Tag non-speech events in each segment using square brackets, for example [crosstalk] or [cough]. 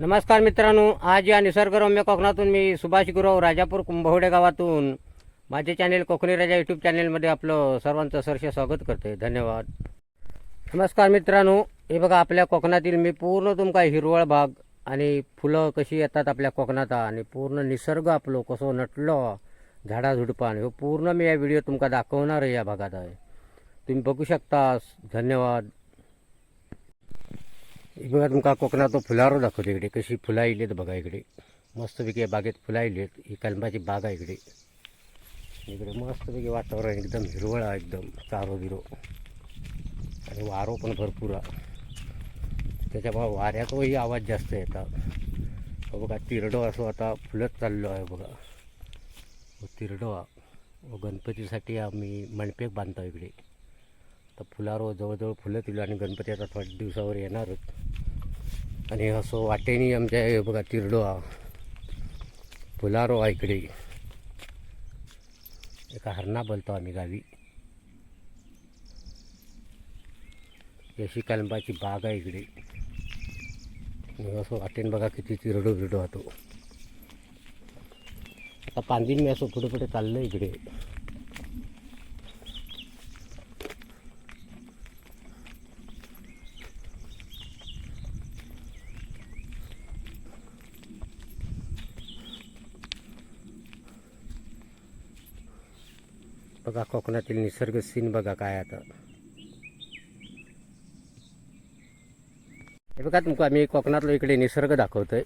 नमस्कार मित्रांनो आज या निसर्गरम्य कोकणातून मी सुभाष गुरव राजापूर कुंभवडे गावातून माझे चॅनेल कोकणी राजा यूट्यूब चॅनेलमध्ये आपलं सर्वांचं सरसे स्वागत करते धन्यवाद. नमस्कार मित्रांनो हे बघा आपल्या कोकणातील मी पूर्ण तुमका हिरवळ भाग आणि फुलं कशी येतात आपल्या कोकणात आणि पूर्ण निसर्ग आपलो कसो नटलो झाडाझुडपान हे हो पूर्ण मी या व्हिडिओ तुमका दाखवणार आहे या भागात आहे. तुम्ही बघू शकता धन्यवाद. एक बघा तुमका कोकणात फुलारो दाखवते इकडे. कशी फुलं आहेत बघा इकडे. मस्तपैकी या बागेत फुलं आहेत ही कलमाची बाग आहे इकडे. इकडे मस्तपैकी वातावरण एकदम हिरवळ आहे एकदम. चारो बिरो. आणि वारो पण भरपूर आहे. त्याच्यामुळे वाऱ्याचाही आवाज जास्त येतात हो बघा तिरडो असो आता फुलत चाललो आहे बघा. हो, तिरडो हो, गणपतीसाठी आम्ही मंडपेक बांधतो इकडे. तर फुलारो जवळजवळ फुलं तिला आणि गणपती आता थोड्या दिवसावर येणारच. आणि असं वाटेनी आमच्या हे बघा तिरडो हा. फुलारो हा इकडे. एका हरणा बोलतो आम्ही गावी. यशी कलंबाची बाग आहे इकडे. असं वाटेन बघा किती तिरडो बिरडो होतो आता पांदिन मी असं पुढे पुढे चाललं इकडे. बघा कोकणातील निसर्ग सीन बघा काय आता. हे बघा तुमका आम्ही कोकणातलो इकडे निसर्ग दाखवतोय.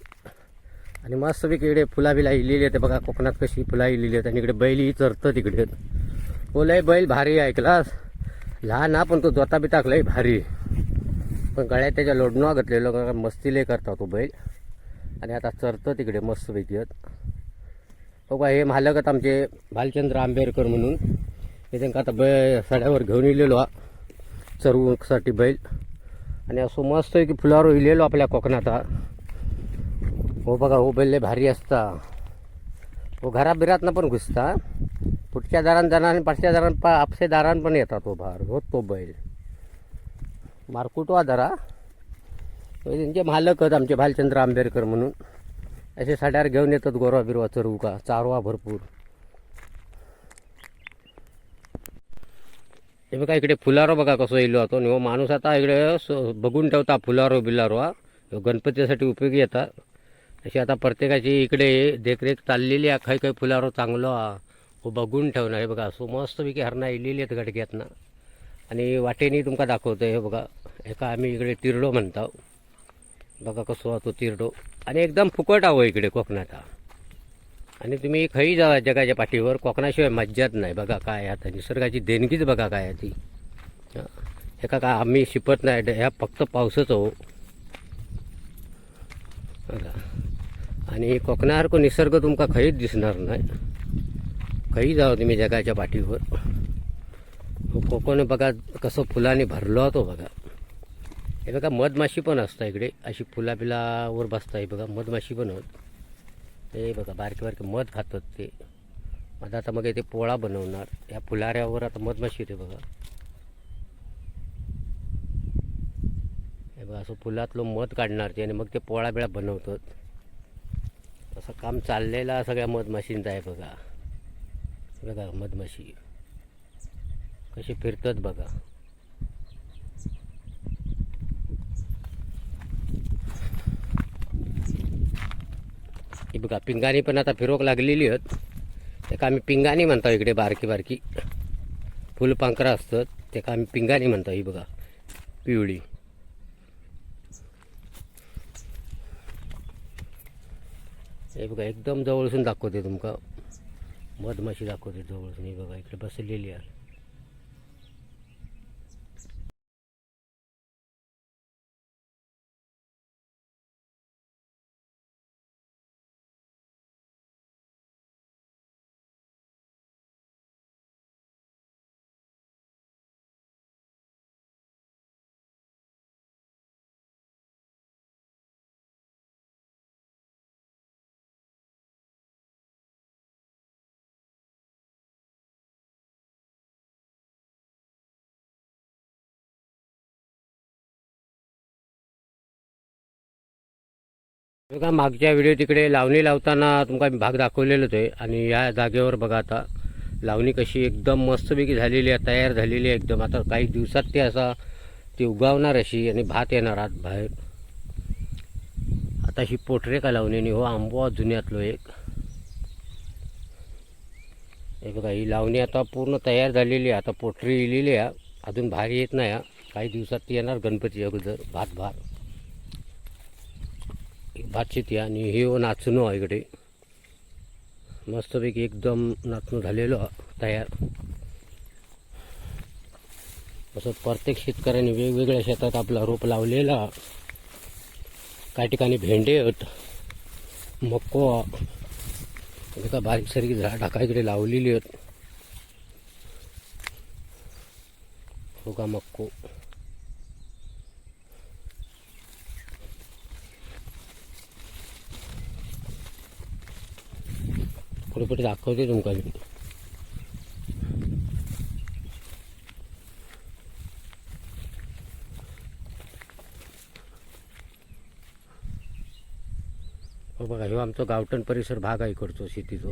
आणि मस्त इकडे फुला बिला इलेली आहेत. बघा कोकणात कशी फुला इलेली आहेत. आणि इकडे बैलही चरतं तिकडे. बोलाय बैल भारी ऐकलास? लहान हा पण तो जोता बी टाकलाय भारी. पण गळ्यात त्याच्या लोडणं घातलेलं लोक मस्ती लय करता तो बैल. आणि आता चरतं तिकडे मस्तपैकी आहेत बघा हे मालक आहेत आमचे भालचंद्र आंबेडकर म्हणून. मी त्यांना आता बै सड्यावर घेऊन येलेलो हा. चरवूसाठी बैल. आणि असं मस्त की फुलावर इलेलो आपल्या कोकणात हो. बघा हो बैल भारी असता. हो घराबिरातनं पण घुसता. पुढच्या दारान जाणार आणि पाचच्या दारान पा आपसे दारान पण येतात हो तो भार हो तो बैल. मारकुटवा दारा त्यांचे मालक आहेत आमचे भालचंद्र आंबेडकर म्हणून. असे साड्यावर घेऊन येतात गोरवा बिरवा चरवू का? चारवा भरपूर. हे बघा इकडे फुलारो बघा कसं येलो होतो आणि हो माणूस आता इकडे स- बघून ठेवता फुलारो बिलारो हा. गणपतीसाठी उपयोगी येतात. अशी आता प्रत्येकाची इकडे देखरेख चाललेली आहे. काही काही फुलारो चांगलो हा. हो बघून ठेवणार हे बघा असं मस्तपैकी हरणा येलेली आहेत गडग्यातनं आणि वाटेनी तुमका दाखवतो हे बघा. एका आम्ही इकडे तिरडो म्हणतो. बघा कसं होतो तिरडो. आणि एकदम फुकट आहो इकडे कोकणात हा. आणि तुम्ही खही जा जगाच्या पाठीवर कोकणाशिवाय मज्जाच नाही. बघा काय आता. निसर्गाची देणगीच बघा काय ती. एका का आम्ही शिपत नाही. ड- ह्या फक्त पावसच हो. आणि कोकणासारखं निसर्ग तुमका खहीच दिसणार नाही. खही जावं तुम्ही जगाच्या पाठीवर. कोकण बघा कसं फुलाने भरलो होतो बघा. हे बघा मधमाशी पण असता इकडे. अशी फुला बिलावर बसता आहे बघा. मधमाशी पण होत. हे बघा बारके बारके मध खातात ते. आता आता मग ते पोळा बनवणार. या फुलाऱ्यावर आता मधमाशी येते बघा. हे बघा असं फुलातलं मध काढणार ते आणि मग ते पोळा बिळा बनवतात. असं काम चाललेला सगळ्या मधमाशींचं आहे बघा. बघा मधमाशी कशी फिरतात बघा. ही बघा पिंगाणी पण आता फिरोक लागलेली आहेत. त्याका आम्ही पिंगाणी म्हणतो इकडे बारकी बारकी. फुलपांखरं असतात त्याका आम्ही पिंगाणी म्हणतो ही बघा पिवळी. हे बघा एकदम जवळसून दाखवते तुमका. मधमाशी दाखवते जवळसून ही बघा इकडे बसलेली आहे. बघा मागच्या व्हिडिओ तिकडे लावणी लावताना तुमका भाग दाखवलेलोच आहे. आणि या जागेवर बघा आता लावणी कशी एकदम मस्तपैकी झालेली आहे तयार झालेली आहे एकदम. आता काही दिवसात ते असा ती उगावणार अशी आणि भात येणार आत बाहेर. आता ही पोटरे का लावणीने हो आंबो जुन्यातलो एक. हे बघा ही लावणी आता पूर्ण तयार झालेली आहे. आता पोटरी इलेली आहे. अजून भारी येत नाही. हा. काही दिवसात ती येणार गणपती अगोदर भात भार भात शेती आणि हे हो नाचणं आहे इकडे. मस्तपैकी एकदम नाचणं झालेलं तयार. असं प्रत्येक शेतकऱ्याने वेगवेगळ्या शेतात आपला रोप लावलेला. काही ठिकाणी भेंडे आहेत मक्को एका बारीक झाड ढाका इकडे लावलेली आहेत. हो का मक्को पुढे पुढे दाखवते तुमका मी बघा ह्यो आमचा गावठण परिसर भाग आहे इकडचो शेतीचो.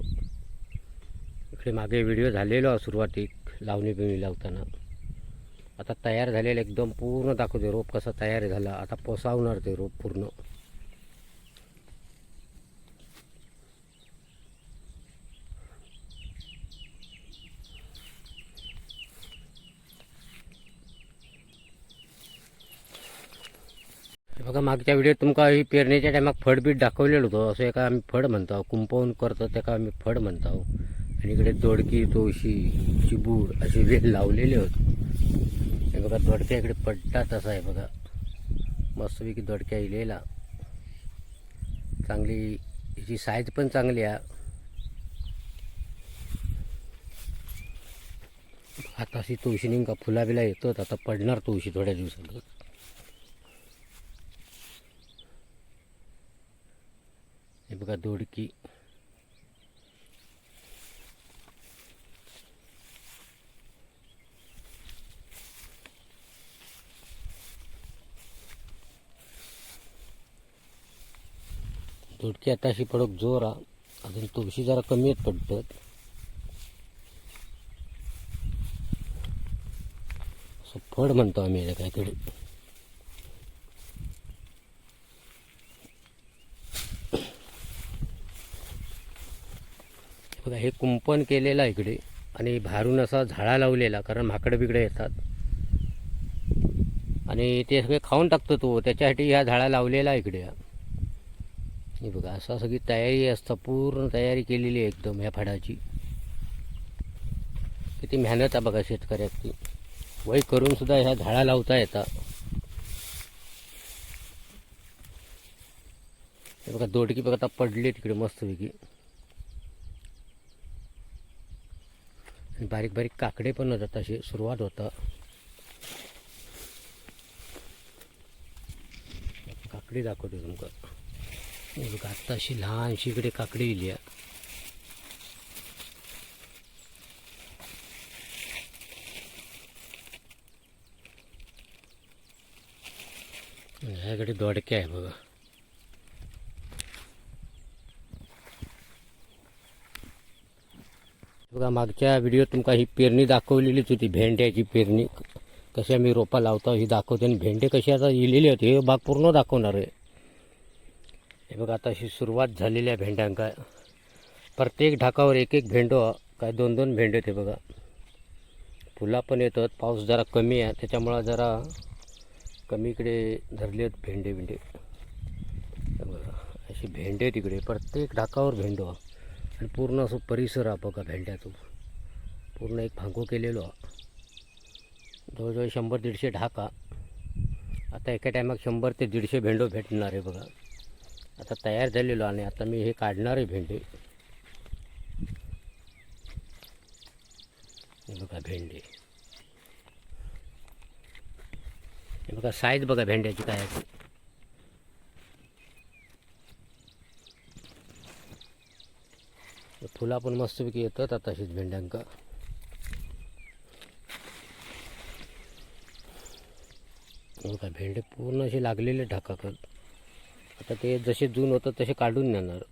इकडे मागे व्हिडिओ झालेलो सुरुवातीक लावणी बिवणी लावताना. आता तयार झालेलं एकदम पूर्ण दाखवते रोप कसा तयार झाला आता पोसावणार ते रोप पूर्ण. बघा मागच्या व्हिडिओत तुमका ही पेरणीच्या टायमाक फळबीट दाखवलेलं होतं. असं एका आम्ही फळ म्हणतो कुंपवून करतो त्याका आम्ही फळ म्हणतो. आणि इकडे दोडकी तोशी चिबूड असे वेल लावलेले होते. हे बघा दोडक्या इकडे पडतात असं आहे बघा. मस्तपैकी दोडक्या इलेला. चांगली हिची साईज पण चांगली आहे. आता अशी तुळशी नेमका फुला बिला येतो आता पडणार तुळशी थोड्या दिवसात बघा दोडकी. दोडकी आता अशी पडक जोर. आहे अजून तुळशी जरा कमी येत पडतात. असं फळ म्हणतो आम्ही याला काहीतरी बघा हे कुंपण केलेलं आहे इकडे आणि बाहेरून असा झाडा लावलेला कारण माकडं बिकडं येतात. आणि ते सगळे खाऊन टाकतो तो. त्याच्यासाठी ह्या झाडा लावलेला आहे इकडे. हे बघा असा सगळी तयारी असतं पूर्ण तयारी केलेली आहे एकदम ह्या फळाची. किती मेहनत आहे बघा शेतकऱ्याची. वय करूनसुद्धा ह्या झाडा लावता येतात हे बघा दोडकी बघा आता पडली तिकडे मस्तपैकी. बारीक बारीक काकडे पण होतात अशी सुरुवात होता. काकडी दाखवते तुमकां. बघा आत्ता अशी लहानशी इकडे काकडी इली आहे. ह्याकडे दोडके आहे बघा. बघा मागच्या व्हिडिओत तुमका ही पेरणी दाखवलेलीच होती भेंड्याची पेरणी. कशी आम्ही रोपा लावतो ही दाखवते. आणि भेंडे कशी आता इलेली होती हे बाग पूर्ण दाखवणार आहे. हे बघा आता अशी सुरुवात झालेली आहे भेंड्यांका. प्रत्येक ढाकावर एक एक भेंडो काय दोन दोन भेंडे ते बघा. फुला पण येतात पाऊस जरा कमी आहे त्याच्यामुळं जरा कमी इकडे धरले आहेत भेंडे बिंडे बघा अशी भेंडे तिकडे प्रत्येक ढाकावर भेंडो. हा. आणि पूर्ण असं परिसर हा बघा भेंड्यातून. पूर्ण एक भांगो केलेलो. हा. जवळजवळ शंभर दीडशे ढाका. आता एका टायमाक शंभर ते दीडशे भेंडो भेटणार आहे बघा. आता तयार झालेलो आणि आता मी हे काढणार आहे भेंडे. हे बघा भेंडे. हे बघा साईज बघा भेंड्याची काय आहे. फुला पण मस्तपैकी येतात. आता अशीच भेंड्यांका. हो काय भेंडे पूर्ण असे लागलेले ढाकाकत आता ते जसे जून होतं तसे काढून नेणार.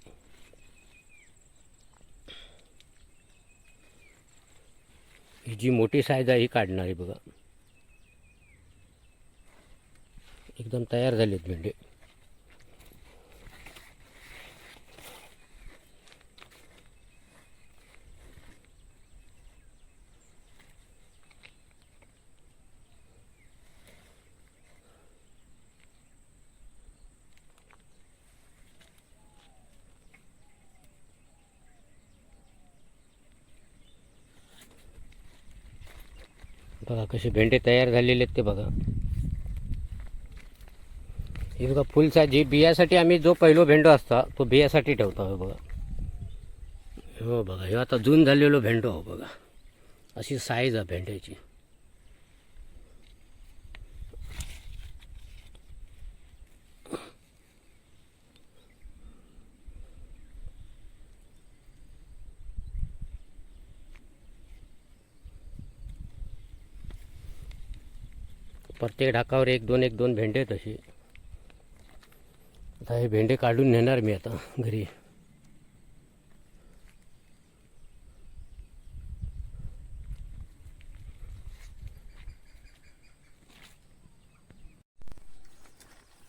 ही जी मोठी साईज आहे ही काढणार आहे बघा. एकदम तयार झालेत भेंडे. बघा कसे भेंडे तयार झालेले आहेत ते बघा. हे बघा फुलचा जी बियासाठी आम्ही जो पहिलो भेंडो असता तो बियासाठी ठेवतो हे बघा. हो बघा हे आता जून झालेलो भेंडो हो बघा. अशी साईज आहे भेंड्याची. प्रत्येक ढाकावर एक दोन एक दोन भेंडे आहेत असे आता हे भेंडे काढून नेणार मी आता घरी.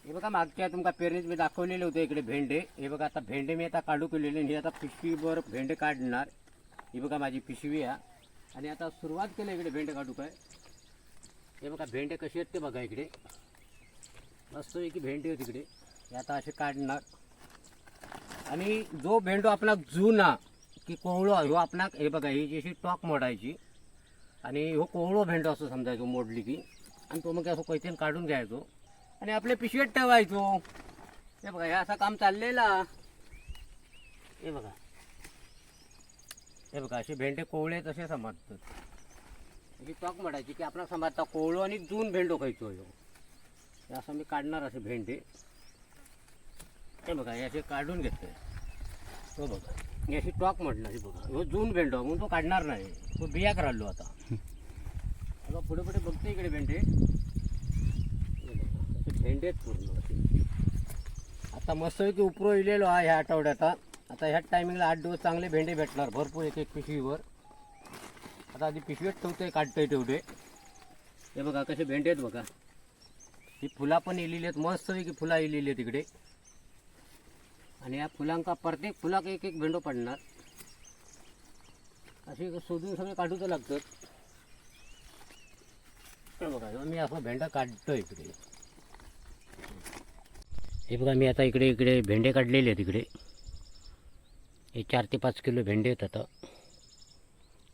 हे बघा मागच्या तुमका पेरणीत मी दाखवलेले होते इकडे भेंडे. हे बघा आता भेंडे मी आता काढू केलेले आणि हे आता पिशवीवर भेंडे काढणार. ही बघा माझी पिशवी आहे. आणि आता सुरुवात केली इकडे भेंडे काढू काय? हे बघा भेंडे कसे आहेत ते बघा इकडे. मस्त की भेंडे आहे इकडे. हे आता असे काढणार. आणि जो भेंडो आपला जुना की कोवळो ह्यो आपला हे बघा ही जी अशी टॉक मोडायची आणि ह्यो कोवळो भेंडो असं समजायचो मोडली की आणि तो मग असं पैसे काढून घ्यायचो आणि आपल्या पिशवीत ठेवायचो. हे बघा हे असं काम चाललेला. हे बघा. हे बघा असे भेंडे कोवळे तसे समजतात. म्हणजे टॉक म्हणायची की आपला समजता कोवळो आणि जून भेंडो खायचो हो हे असं मी काढणार असे भेंडे. हे बघा याचे काढून घेतले. तो बघा याची अशी टॉक म्हटणार हे बघा. हो जून भेंडो म्हणून तो काढणार नाही. तो बियाक राहिलो आता. आता पुढे पुढे बघते इकडे भेंडे. भेंडेच असे पूर्ण असे. आता मस्त की उपरो इलेलो आहे ह्या आठवड्यात. आता ह्याच टायमिंगला आठ दिवस चांगले भेंडे भेटणार. भरपूर एक एक पिशवीवर. आता आधी पिशवीत ठेवतोय काढतोय तेवढे. हे बघा कसे भेंडे आहेत बघा. ही फुला पण इलेली आहेत मस्तपैकी फुला इलेली आहेत तिकडे आणि या फुलांका प्रत्येक फुलाक एक एक भेंडो पडणार. असे शोधून सगळे काढू तर लागतात. बघा मी असं भेंडा काढतोय इकडे. हे बघा मी आता इकडे इकडे भेंडे काढलेले आहेत इकडे. हे चार ते पाच किलो भेंडे आहेत आता.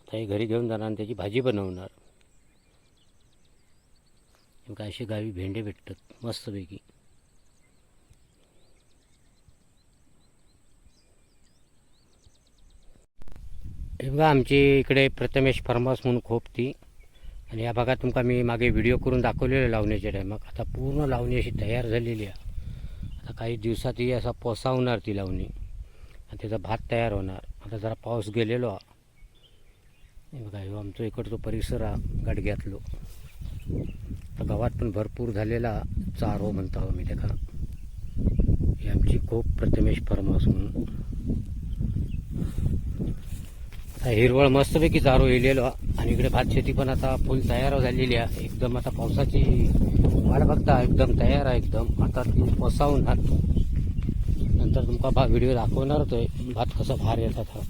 आता घरी घेऊन जाणार आणि त्याची भाजी बनवणार. अशी असे गावी भेंडे भेटतात मस्तपैकी. हे बघा आमची इकडे प्रथमेश फार्महाऊस म्हणून खूप ती. आणि या भागात तुमका मी मागे व्हिडिओ करून दाखवलेलं लावण्याच्या टायमाक आता पूर्ण लावणी अशी तयार झालेली आहे. आता काही दिवसात ही असा पोसावणार ती लावणी. आणि त्याचा भात तयार होणार. आता जरा पाऊस गेलेलो हा हे बघा ह्यो आमचो इकडचा परिसर हा गाडग्यातलो. तर गावात पण भरपूर झालेला चारो म्हणतो आम्ही मी त्याका ही आमची खूप प्रथमेश फार्महाऊस म्हणून आता हिरवळ मस्तपैकी चारो येलेलो आणि इकडे भात शेती पण आता फुल तयार झालेली आहे. एकदम आता पावसाची वाट बघता एकदम तयार आहे एकदम. आता ती पोसावणार नंतर तुमका भा व्हिडिओ दाखवणार होतोय भात कसा भार येतात हा.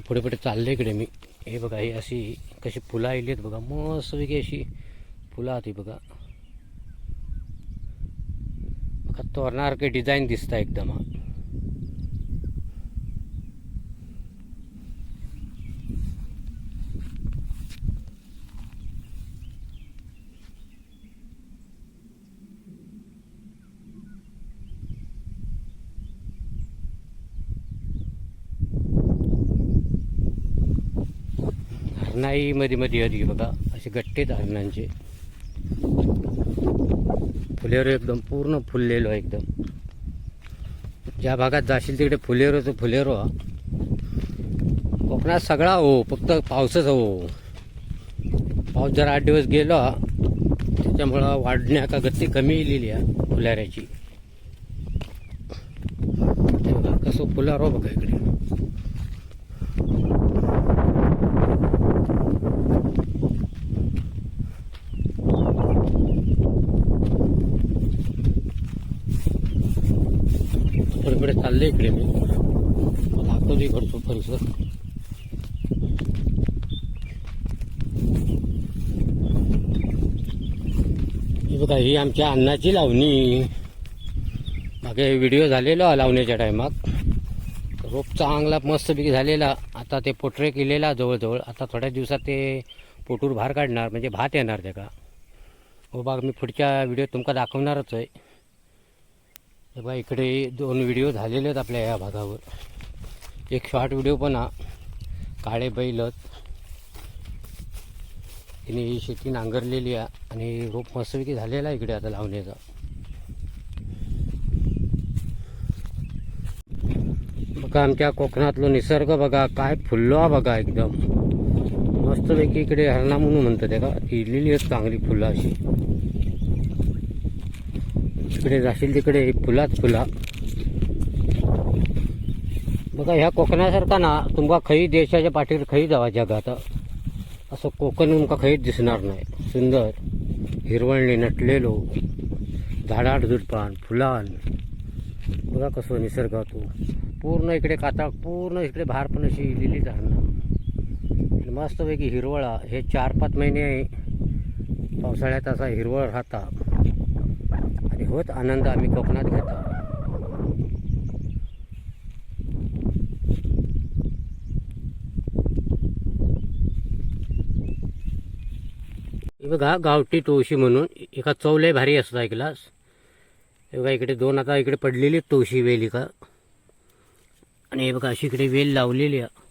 पुढे पुढे चालले इकडे मी. हे बघा हे अशी कशी फुलं आली आहेत बघा मस्तपैकी अशी फुलं आहेत ही बघा. बघा तोरणासारखे डिझाईन दिसतं एकदम. हा नाही मध्ये मध्ये आली बघा असे गट्टे धारणांचे. फुलेरो एकदम पूर्ण फुललेलो आहे एकदम. ज्या भागात जाशील तिकडे फुलेरो तो फुलेरो कोकणात सगळा हो फक्त पावसच हो. पाऊस जर आठ दिवस गेलो त्याच्यामुळं वाढण्या का गती कमी येलेली आहे फुलाऱ्याची. कसं फुलारो बघा इकडे. तर इकडे चाललंय इकडे मी दाखवतो इकडचं परिसर. ही बघा ही आमच्या अन्नाची लावणी. मागे व्हिडिओ झालेला लावण्याच्या टायमात. रोप चांगला मस्तपैकी झालेला. आता ते पोटरे केलेला जवळजवळ. आता थोड्या दिवसात ते पोटूर बाहेर काढणार म्हणजे भात येणार त्याका. हो बाग मी पुढच्या व्हिडिओ तुमका दाखवणारच आहे. हे बा इकडे दोन व्हिडिओ झालेले आहेत आपल्या या भागावर. एक शॉर्ट व्हिडिओ पण हा. काळे बैलत तिने ही शेती नांगरलेली आहे आणि रोप मस्तपैकी झालेला आहे इकडे आता लावण्याचा. बघा आमच्या कोकणातलो निसर्ग बघा काय फुललो हा बघा एकदम. मस्तपैकी इकडे हरणा म्हणून म्हणतात ते का इलेली आहेत चांगली फुलं अशी. इकडे जाशील तिकडे फुलाच फुला. बघा ह्या कोकणासारखा ना तुमका खई देशाच्या पाठीवर खई जावा जगात. असं कोकण तुमका खईच दिसणार नाही. सुंदर हिरवळणी नटलेलो झाडाड झुडपान फुलान. बघा कसं निसर्ग पूर्ण इकडे काता पूर्ण इकडे भारपण पण अशी लिली झाडणं. मस्तपैकी हिरवळा. हे चार पाच महिने पावसाळ्यात असा हिरवळ राहता. आणि होत आनंद आम्ही कोकणात घेतो. हे बघा गावठी तुळशी म्हणून एका चवले भारी असतो ऐकलास हे बघा इकडे दोन आता इकडे पडलेली तुळशी वेल का आणि हे बघा अशी इकडे वेल लावलेली आहे.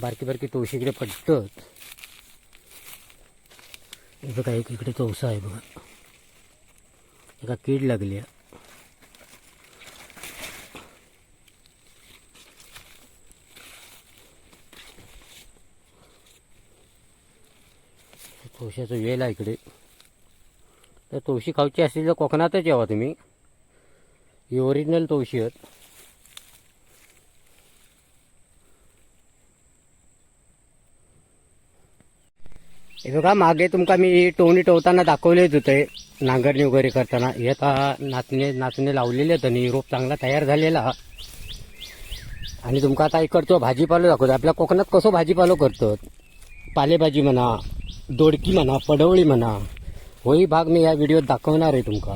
बारकी बारकी तुळशी इकडे पडतात. हे बघा एक इकडे चौसा आहे बघा. एका कीड लागली आहे तुळशीचं वेल आहे इकडे. तर तुळशी खाऊची असली तर कोकणातच यावा तुम्ही. ही ओरिजिनल तुळशी आहेत. हे बघा मागे तुमका मी टोवणी टोवताना दाखवलेच होते नांगरणी वगैरे करताना. हे आता नाचणे नाचणे लावलेले आहेत आणि रोप चांगला तयार झालेला. आणि तुमका आता करतो भाजीपालो दाखवतो. आपल्या कोकणात कसं भाजीपालो करतो पालेभाजी म्हणा दोडकी म्हणा पडवळी म्हणा होई भाग मी या व्हिडिओत दाखवणार आहे तुमका.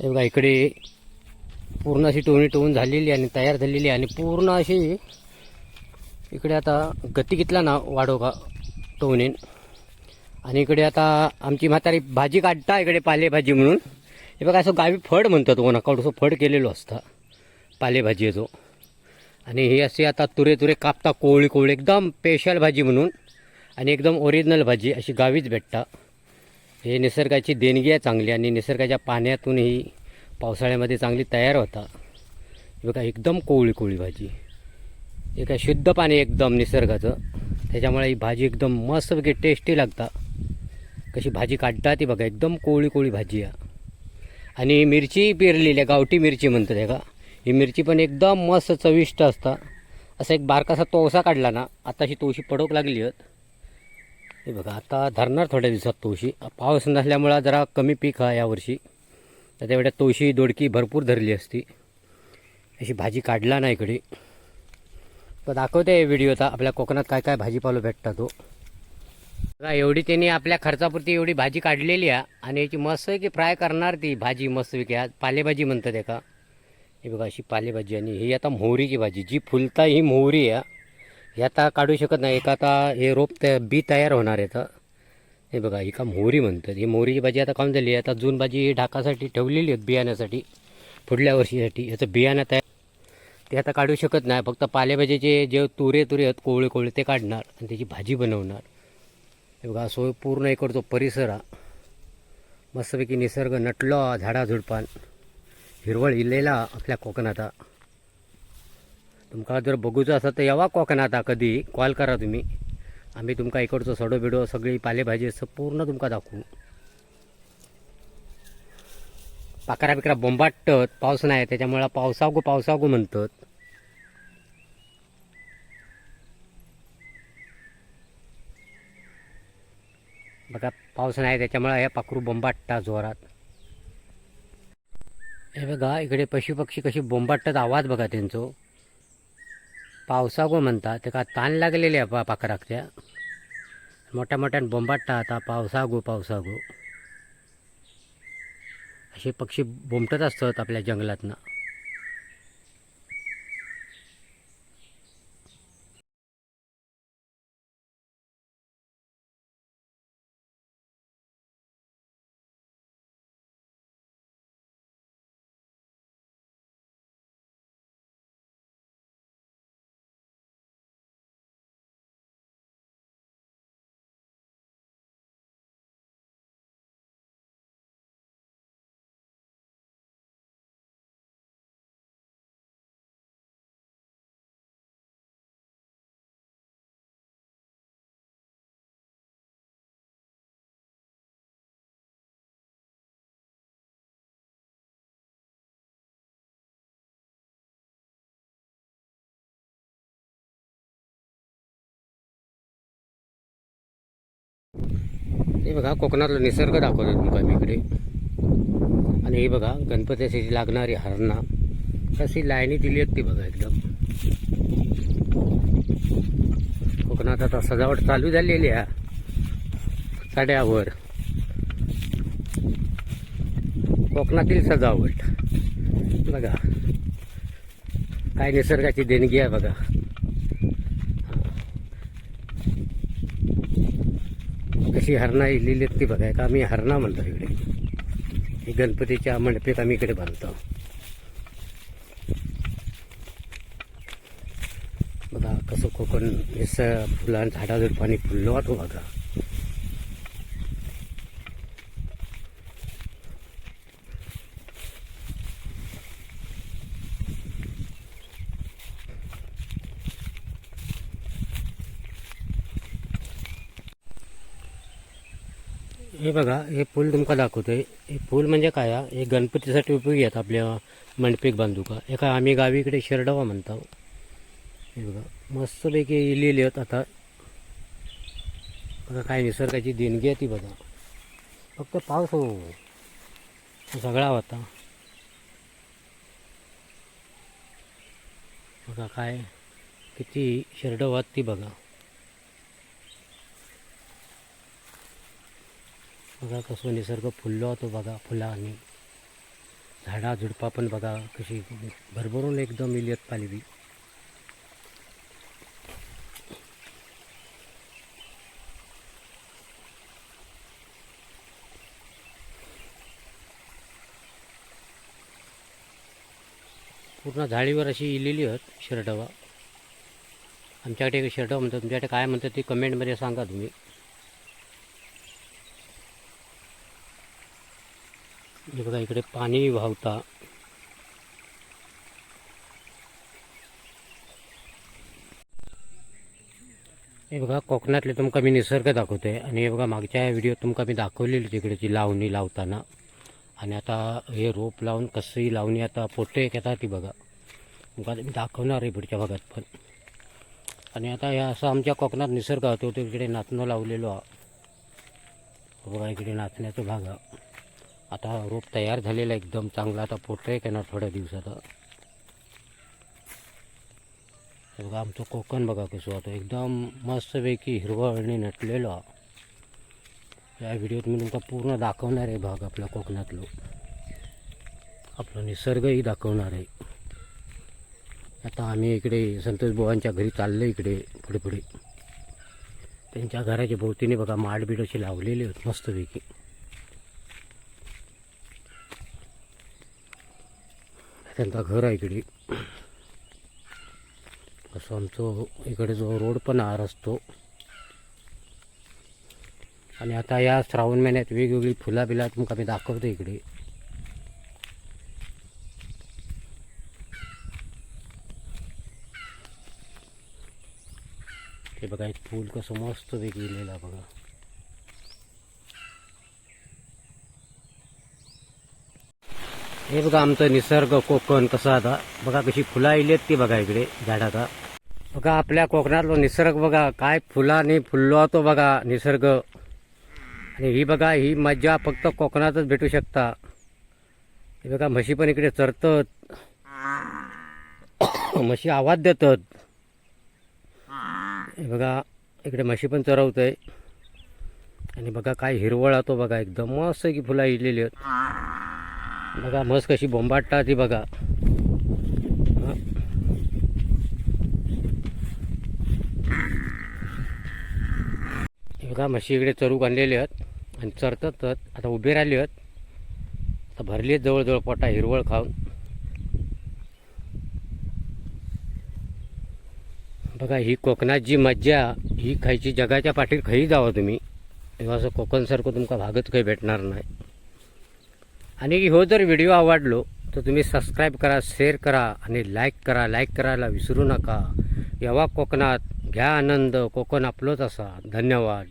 हे बघा इकडे पूर्ण अशी टोणी टोवून झालेली आणि तयार झालेली आणि पूर्ण अशी इकडे आता गती घेतला ना वाढो का टोवणीन आणि इकडे आता आमची म्हातारी भाजी काढता इकडे पालेभाजी म्हणून. हे बघा असं गावी फड म्हणतात हो असं फड केलेलो असता पालेभाजीचो आणि ही अशी आता तुरे तुरे कापता कोवळी कोवळी एकदम स्पेशल भाजी म्हणून. आणि एकदम ओरिजिनल भाजी अशी गावीच भेटता. हे निसर्गाची देणगी आहे चांगली आणि निसर्गाच्या पाण्यातून ही पावसाळ्यामध्ये चांगली तयार होता. हे बघा एकदम कोवळी कोवळी भाजी. हे काय शुद्ध पाणी एकदम निसर्गाचं. त्याच्यामुळे ही भाजी एकदम मस्तपैकी टेस्टी लागता. कशी भाजी काढता ती बघा एकदम कोळी कोळी भाजी आहे. आणि मिरची पेरलेली आहे गावठी मिरची म्हणतात हे का? ही मिरची पण एकदम मस्त चविष्ट असता. असा एक बारकासा तोसा काढला ना आताशी तोशी पडोक लागली आहेत. हे बघा आता धरणार थोड्या दिवसात तोशी. पाऊस नसल्यामुळं जरा कमी पीक हा यावर्षी तर तेवढ्या तोशी दोडकी भरपूर धरली असती. अशी भाजी काढला ना इकडे. तर दाखवते व्हिडिओ आता. आपल्या कोकणात काय काय भाजीपालो भेटतात तो बघा एवढी त्यांनी आपल्या खर्चापुरती एवढी भाजी काढलेली आहे. आणि याची मस्त की फ्राय करणार ती भाजी मस्त आज पालेभाजी म्हणतात एका. हे बघा अशी पालेभाजी आणि ही आता मोहरीची भाजी. जी फुलता ही मोहरी आहे. हे आता काढू शकत नाही. एक आता हे रोप त्या बी तयार होणार आहे तर हे बघा ही का मोहरी म्हणतात. ही मोहरीची भाजी आता काम झाली? आहे आता जून भाजी ढाकासाठी ठेवलेली आहेत बियाण्यासाठी. पुढल्या वर्षीसाठी. याचं बियाणं तयार ते आता काढू शकत नाही. फक्त पालेभाजीचे जे तुरे तुरे आहेत कोवळे कोवळे ते काढणार आणि त्याची भाजी बनवणार. हे बघा असं पूर्ण इकडचो परिसर हा मस्तपैकी निसर्ग नटलो झाडाझुडपान हिरवळ इल्लेला आपल्या कोकणात तुमका जर बघूचं असं तर यावा कोकणात कधी. कॉल करा तुम्ही. आम्ही तुमका इकडचो सडो बिडो सगळी पालेभाजी असं पूर्ण तुमका दाखवू. पाकरा बिकरा बोंबाटत पाऊस नाही त्याच्यामुळे पावसागो पावसागो म्हणतात. बघा पाऊस नाही त्याच्यामुळे हे पाखरू बोंबाटतात जोरात. हे बघा इकडे पशुपक्षी कशी बोंबाटतात आवाज बघा त्यांचो. पावसागो म्हणतात ते का ताण लागलेले आहे पाखराक त्या मोठ्या मोठ्यान बोंबाटता आता पावसागो पावसागो. असे पक्षी बोंबटत असतात आपल्या जंगलातनं. हे बघा कोकणातला निसर्ग दाखवतो तुमका मी इकडे. आणि हे बघा गणपतीसाठी लागणारी हरणा तशी लाईनी दिली आहेत ती बघा एकदम. कोकणात आता सजावट चालू झालेली आहे. सड्यावर. कोकणातील सजावट. बघा. काय निसर्गाची देणगी आहे बघा. कशी हरणा इलेली आहेत ती बघा का आम्ही हरणा म्हणतो इकडे. ही गणपतीच्या मंडपेत आम्ही इकडे बांधतो. बघा कसं कोकण निस फुलां झाडाझुडपाने फुललो वाटो बघा हे बघा हे फूल तुमका दाखवतोय. हे फूल म्हणजे काय हे? गणपतीसाठी उपयोगी आहेत आपल्या मंडपीक बांधूका एका आम्ही गावीकडे शेरडवा शिरडवा म्हणतो. हे बघा मस्तपैकी इलेली आहेत आता. बघा काय निसर्गाची देणगी आहे ती बघा. फक्त पाऊस हो. सगळा होता. बघा काय किती शिरडवात ती बघा. बघा कसं निसर्ग फुललो होतो बघा फुला आणि झाडा झुडपा पण बघा कशी भरभरून एकदम इलियत पालवी. पूर्ण झाडीवर अशी इलेली आहेत शर्टवा आमच्याकडे शिरडवा म्हणतात तुमच्याकडे काय म्हणतात ते कमेंटमध्ये सांगा तुम्ही. हे बघा इकडे पाणी वाहता हे बघा कोकणातले तुमका मी निसर्ग दाखवतोय. आणि हे बघा मागच्या व्हिडिओ तुमका मी दाखवलेली तिकडेची लावणी लावताना. आणि आता हे रोप लावून कसंही लावणी आता फोटो एक येतात ती बघा. तुमका मी दाखवणार आहे पुढच्या भागात पण. आणि आता हे असं आमच्या कोकणात निसर्ग होतो तो नाचणं लावलेलो बघा इकडे नाचण्याचा भाग आता रोप तयार झालेला आहे एकदम चांगला. आता पोट्रेक आहे येणार थोड्या दिवसात. बघा आमचं कोकण बघा कसं होतं एकदम मस्तपैकी हिरवळणी नटलेलो. या व्हिडिओत मी तुमका पूर्ण दाखवणार आहे भाग आपल्या कोकणातलं. आपलं निसर्गही दाखवणार आहे. आता आम्ही इकडे संतोष बुवांच्या घरी चाललो इकडे पुढे पुढे त्यांच्या घराच्या भोवतीने बघा माड अशी लावलेली लावलेले आहेत मस्तपैकी. त्यांचा घर आहे इकडे. असं आमचं इकडे जो रोड पण आर असतो. आणि आता या श्रावण महिन्यात वेगवेगळी फुला बिला तुमका मी दाखवतो इकडे. ते बघा एक फूल कसं मस्त वेग बघा. हे बघा आमचं निसर्ग कोकण कसं आता बघा कशी फुलं आहेत ती बघा इकडे झाडाचा बघा आपल्या कोकणातलो निसर्ग बघा काय फुलाने फुललो तो बघा निसर्ग. आणि ही बघा ही मज्जा फक्त कोकणातच भेटू शकता. हे बघा म्हशी पण इकडे चरतात. [coughs] म्हशी आवाज देतात. हे बघा इकडे म्हशी पण चरवत आहे आणि बघा काय हिरवळ तो बघा एकदम मस्त की फुलं इलेली आहेत. बघा मस्त कशी बोंबाटा ती बघा. बघा म्हशी इकडे चरूक आणलेले आहेत आणि चरतात आता उभे राहिले आहेत. आता भरली आहेत जवळजवळ पोटा हिरवळ खाऊन. बघा ही कोकणात जी मज्जा ही खायची जगाच्या पाठीत खाई जावं तुम्ही. तेव्हा असं कोकणसारखं तुमका भागच काही भेटणार नाही. आणि हो जर व्हिडिओ आवडलो तर तुम्ही सबस्क्राईब करा शेअर करा आणि लाईक करा. लाईक करायला विसरू नका. येवा कोकणात घ्या आनंद. कोकण आपलोच असा. धन्यवाद.